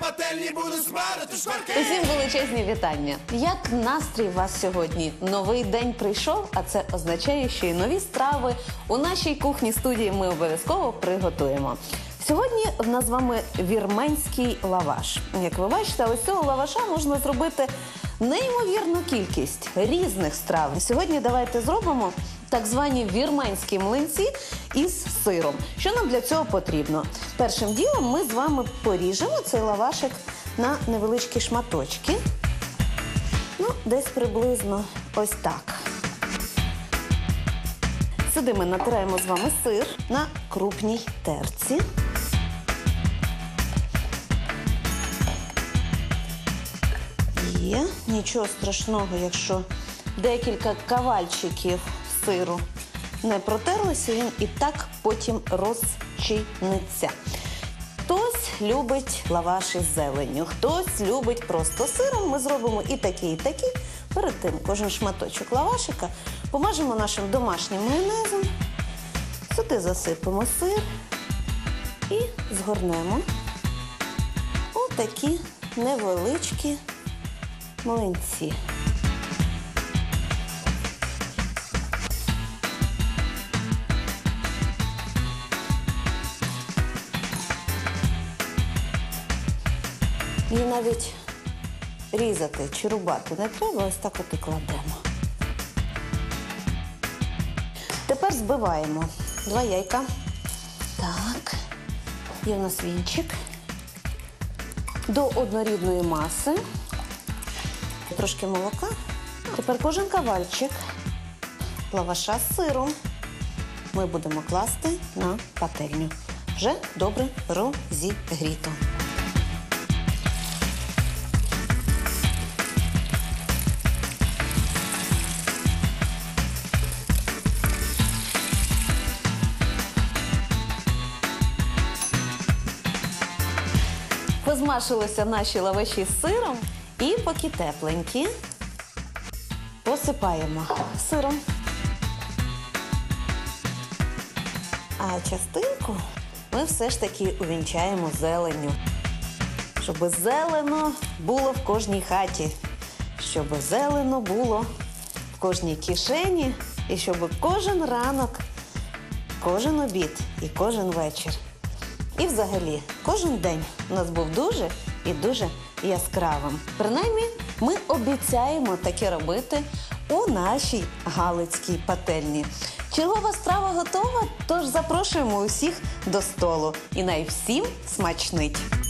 пательні буду смарити шкварки. Усім величезні вітання. Як настрій у вас сьогодні? Новий день прийшов, а це означає, що і нові страви у нашій кухні студії ми обов'язково приготуємо. Сьогодні в нас з вами вірменський лаваш. Як ви бачите, ось цього лаваша можна зробити неймовірну кількість різних страв. Сьогодні давайте зробимо так звані вірменські млинці із сиром. Що нам для цього потрібно? Першим ділом ми з вами поріжемо цей лавашик на невеличкі шматочки. Ну, десь приблизно ось так. Сюди ми натираємо з вами сир на крупній терці. Є нічого страшного, якщо декілька кавальчиків сиру не протерлися, він і так потім розчиниться. Хтось любить лаваш із зеленню, хтось любить просто сиром. Ми зробимо і такі, і такі. Перед тим кожен шматочок лавашика помажемо нашим домашнім майонезом. Сюди засипемо сир і згорнемо у такі невеличкі млинці. І навіть різати чи рубати не треба, ось так от і кладемо. Тепер збиваємо два яйка. Так, є в нас вінчик. До однорідної маси. Трошки молока. Тепер кожен кавальчик лаваша з сиром ми будемо класти на пательню. Вже добре розігріто. Позмашилися наші лаваші з сиром і поки тепленькі посипаємо сиром. А частинку ми все ж таки увінчаємо зеленню. Щоб зелено було в кожній хаті, щоб зелено було в кожній кишені, і щоб кожен ранок, кожен обід і кожен вечір і взагалі, кожен день у нас був дуже і дуже яскравим. Принаймні, ми обіцяємо таке робити у нашій Галицькій пательні. Чергова страва готова, тож запрошуємо усіх до столу. І най всім смачнить!